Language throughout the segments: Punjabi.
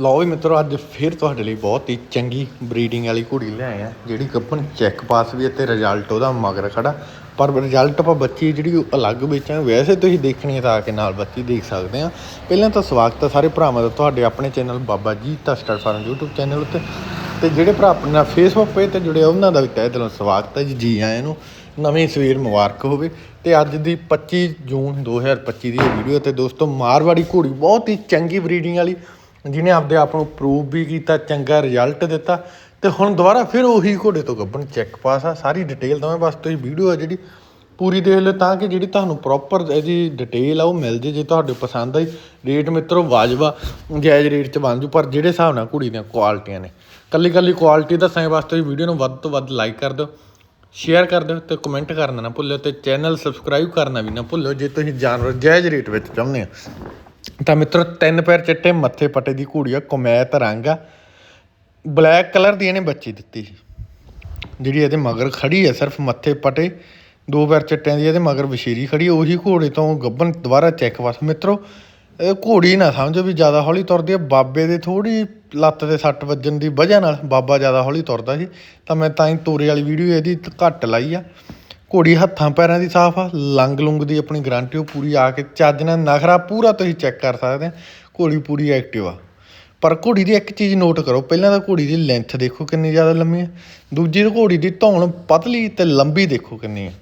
ਲਓ ਵੀ ਮਿੱਤਰੋ, ਅੱਜ ਫਿਰ ਤੁਹਾਡੇ ਲਈ ਬਹੁਤ ਹੀ ਚੰਗੀ ਬਰੀਡਿੰਗ ਵਾਲੀ ਘੋੜੀ ਲਿਆਏ ਆ, ਜਿਹੜੀ ਗੱਪਨ ਚੈੱਕ ਪਾਸ ਵੀ ਅਤੇ ਰਿਜ਼ਲਟ ਉਹਦਾ ਮਗਰ ਖੜਾ। ਪਰ ਰਿਜ਼ਲਟ ਆਪਾਂ ਬੱਚੀ ਜਿਹੜੀ ਉਹ ਅਲੱਗ ਵੇਚਾਂਗੇ, ਵੈਸੇ ਤੁਸੀਂ ਦੇਖਣੀ ਤਾਂ ਆ ਕੇ ਨਾਲ ਬੱਚੀ ਦੇਖ ਸਕਦੇ ਆ। ਪਹਿਲਾਂ ਤਾਂ ਸਵਾਗਤ ਹੈ ਸਾਰੇ ਭਰਾਵਾਂ ਦਾ ਤੁਹਾਡੇ ਆਪਣੇ ਚੈਨਲ ਬਾਬਾ ਜੀ ਤਾਂ ਸਟਾਰ ਫਾਰਮ YouTube ਚੈਨਲ ਉੱਤੇ ਤੇ ਜਿਹੜੇ ਭਰਾ ਆਪਣੇ ਨਾਲ ਫੇਸਬੁੱਕ ਪੇਜ ਤੇ ਜੁੜੇ ਉਹਨਾਂ ਦਾ ਵੀ ਤਹਿ ਦਿਲੋਂ ਸਵਾਗਤ ਹੈ ਜੀ ਜੀ ਆਇਆਂ ਨੂੰ। ਨਵੀਂ ਸਵੇਰ ਮੁਬਾਰਕ ਹੋਵੇ। ਤੇ ਅੱਜ ਦੀ 25 ਜੂਨ 2025 ਦੀ ਇਹ ਵੀਡੀਓ ਤੇ ਦੋਸਤੋ, ਮਾਰਵਾੜੀ ਘੋੜੀ ਬਹੁਤ ਹੀ ਚੰਗੀ ਬਰੀਡਿੰਗ ਵਾਲੀ ਜਿਹਨੇ ਆਪਦੇ ਆਪ ਨੂੰ ਪ੍ਰੂਵ ਵੀ ਕੀਤਾ, ਚੰਗਾ ਰਿਜ਼ਲਟ ਦਿੱਤਾ, ਤੇ ਹੁਣ ਦੁਬਾਰਾ ਫਿਰ ਉਹੀ ਘੋੜੇ ਤੋਂ ਗੱਭਣ ਚੈੱਕ ਪਾਸ ਆ। ਸਾਰੀ ਡਿਟੇਲ ਦਵਾਂ ਬਸ ਤੁਸੀਂ ਵੀਡੀਓ ਆ ਜਿਹੜੀ ਪੂਰੀ ਦੇਖ ਲਓ ਤਾਂ ਕਿ ਜਿਹੜੀ ਤੁਹਾਨੂੰ ਪ੍ਰੋਪਰ ਇਹਦੀ ਡਿਟੇਲ ਆ ਉਹ ਮਿਲ ਜੇ ਜੇ ਤੁਹਾਡੇ ਪਸੰਦ ਆਈ। ਰੇਟ ਮਿੱਤਰੋ ਵਾਜਬਾ ਜਾਇਜ਼ ਰੇਟ ਚ ਬਣ ਜੂ, ਪਰ ਜਿਹੜੇ ਹਿਸਾਬ ਨਾਲ ਕੁੜੀ ਦੀਆਂ ਕੁਆਲਿਟੀਆਂ ਨੇ। ਕੱਲੀ ਕੱਲੀ ਕੁਆਲਿਟੀ ਦੱਸਣ ਵਾਸਤੇ ਤੁਸੀਂ ਵੀਡੀਓ ਨੂੰ ਵੱਧ ਤੋਂ ਵੱਧ ਲਾਈਕ ਕਰ ਦਿਓ ਸ਼ੇਅਰ ਕਰ ਦਿਓ ਤੇ ਕਮੈਂਟ ਕਰਨਾ ਨਾ ਭੁੱਲਿਓ ਤੇ ਚੈਨਲ ਸਬਸਕ੍ਰਾਈਬ ਕਰਨਾ ਵੀ ਨਾ ਭੁੱਲਿਓ ਜੇ ਤੁਸੀਂ ਜਾਨਵਰ ਜਾਇਜ਼ ਰੇਟ ਵਿੱਚ ਚਾਹੁੰਦੇ ਆ ਤਾਂ ਮਿੱਤਰੋ, ਤਿੰਨ ਪੈਰ ਚਿੱਟੇ, ਮੱਥੇ ਪੱਟੇ ਦੀ ਘੋੜੀ ਆ ਕਮੈਤ ਰੰਗ ਆ। ਬਲੈਕ ਕਲਰ ਦੀ ਇਹਨੇ ਬੱਚੀ ਦਿੱਤੀ ਸੀ। ਜਿਹੜੀ ਇਹਦੇ ਮਗਰ ਖੜੀ ਆ, ਸਿਰਫ ਮੱਥੇ ਪਟੇ, ਦੋ ਪੈਰ ਚਿੱਟਿਆਂ ਦੀ ਇਹਦੇ ਮਗਰ ਵਸ਼ੀਰੀ ਖੜੀ, ਉਹੀ ਘੋੜੇ ਤੋਂ ਗੱਬਨ ਦੁਬਾਰਾ ਚੈੱਕ ਵਸ। ਮਿੱਤਰੋ, ਇਹ ਘੋੜੀ ਨਾ ਸਮਝੋ ਵੀ ਜ਼ਿਆਦਾ ਹੌਲੀ ਤੁਰਦੀ ਹੈ ਬਾਬੇ ਦੇ ਥੋੜੀ ਲੱਤ ਦੇ ਸੱਟ ਵੱਜਣ ਦੀ ਵਜ੍ਹਾ ਨਾਲ ਬਾਬਾ ਜ਼ਿਆਦਾ ਹੌਲੀ ਤੁਰਦਾ ਸੀ। ਤਾਂ ਮੈਂ ਤਾਂ ਹੀ ਤੋਰੇ ਵਾਲੀ ਵੀਡੀਓ ਇਹਦੀ ਘੱਟ ਲਾਈ ਆ। ਘੋੜੀ ਹੱਥਾਂ ਪੈਰਾਂ ਦੀ ਸਾਫ਼ ਆ ਲੰਗ ਲੁੰਗ ਦੀ ਆਪਣੀ ਗਾਰੰਟੀ ਉਹ ਪੂਰੀ ਆ ਕੇ ਚੱਜ ਨਾਲ ਨਖਰਾ ਪੂਰਾ ਤੁਸੀਂ ਚੈੱਕ ਕਰ ਸਕਦੇ ਆ, ਘੋੜੀ ਪੂਰੀ ਐਕਟਿਵ ਆ। ਪਰ ਘੋੜੀ ਦੀ ਇੱਕ ਚੀਜ਼ ਨੋਟ ਕਰੋ, ਪਹਿਲਾਂ ਤਾਂ ਘੋੜੀ ਦੀ ਲੈਂਥ ਦੇਖੋ ਕਿੰਨੀ ਜ਼ਿਆਦਾ ਲੰਮੀ ਹੈ ਦੂਜੀ ਤਾਂ ਘੋੜੀ ਦੀ ਧੌਣ ਪਤਲੀ ਤੇ ਲੰਬੀ ਦੇਖੋ ਕਿੰਨੀ ਹੈ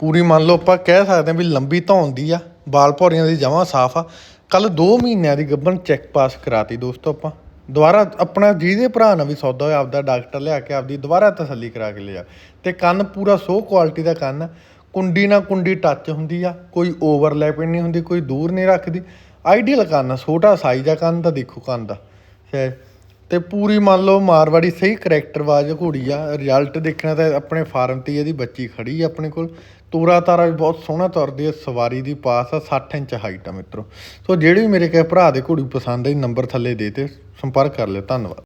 ਪੂਰੀ ਮੰਨ ਲਓ ਆਪਾਂ ਕਹਿ ਸਕਦੇ ਹਾਂ ਵੀ ਲੰਬੀ ਧੌਣ ਦੀ ਆ, ਬਾਲ ਭੌਰੀਆਂ ਦੀ ਜਮਾਂ ਸਾਫ਼ ਆ। ਕੱਲ 2 ਮਹੀਨਿਆਂ ਦੀ ਗੱਭਣ ਚੈੱਕ ਪਾਸ ਕਰਾਤੀ ਦੋਸਤੋ ਆਪਾਂ। ਦੁਬਾਰਾ ਆਪਣਾ ਜਿਹਦੇ ਭਰਾ ਨਾਲ ਵੀ ਸੌਦਾ ਹੋਇਆ, ਆਪਦਾ ਡਾਕਟਰ ਲਿਆ ਕੇ ਆਪਦੀ ਦੁਬਾਰਾ ਤਸੱਲੀ ਕਰਾ ਕੇ ਲਿਆ। ਤੇ ਕੰਨ ਪੂਰਾ ਸੋ ਕੁਆਲਿਟੀ ਦਾ ਕੰਨ ਆ। ਕੁੰਡੀ ਨਾਲ ਕੁੰਡੀ ਟੱਚ ਹੁੰਦੀ ਆ, ਕੋਈ ਓਵਰਲੈਪ ਨਹੀਂ ਹੁੰਦੀ, ਕੋਈ ਦੂਰ ਨਹੀਂ ਰੱਖਦੀ। ਆਈਡੀਅਲ ਕੰਨ ਆ, ਛੋਟਾ ਸਾਈਜ਼ ਆ ਕੰਨ ਦਾ ਦੇਖੋ ਕੰਨ ਦਾ। ਸ਼ਾਇਦ ਤੇ ਪੂਰੀ ਮੰਨ ਲਓ ਮਾਰਵਾੜੀ ਸਹੀ ਕਰੈਕਟਰ ਵਾਜ ਘੋੜੀ ਆ ਰਿਜ਼ਲਟ ਦੇਖਣਾ ਤਾਂ ਆਪਣੇ ਫਾਰਮ ਤੇ ਇਹਦੀ ਬੱਚੀ ਖੜੀ ਆ ਆਪਣੇ ਕੋਲ। ਤੋਰਾ ਤਾਰਾ ਵੀ ਬਹੁਤ ਸੋਹਣਾ ਤੁਰਦੀ ਹੈ ਸਵਾਰੀ ਦੀ ਪਾਸ ਆ 60 ਇੰਚ ਹਾਈਟ ਆ ਮਿੱਤਰੋ। ਸੋ ਜਿਹੜੇ ਵੀ ਮੇਰੇ ਕਿਸੇ ਭਰਾ ਦੇ ਘੋੜੀ ਪਸੰਦ ਆਈ ਨੰਬਰ ਥੱਲੇ ਦੇ ਤੇ। ਸੰਪਰਕ ਕਰ ਲਿਓ ਧੰਨਵਾਦ।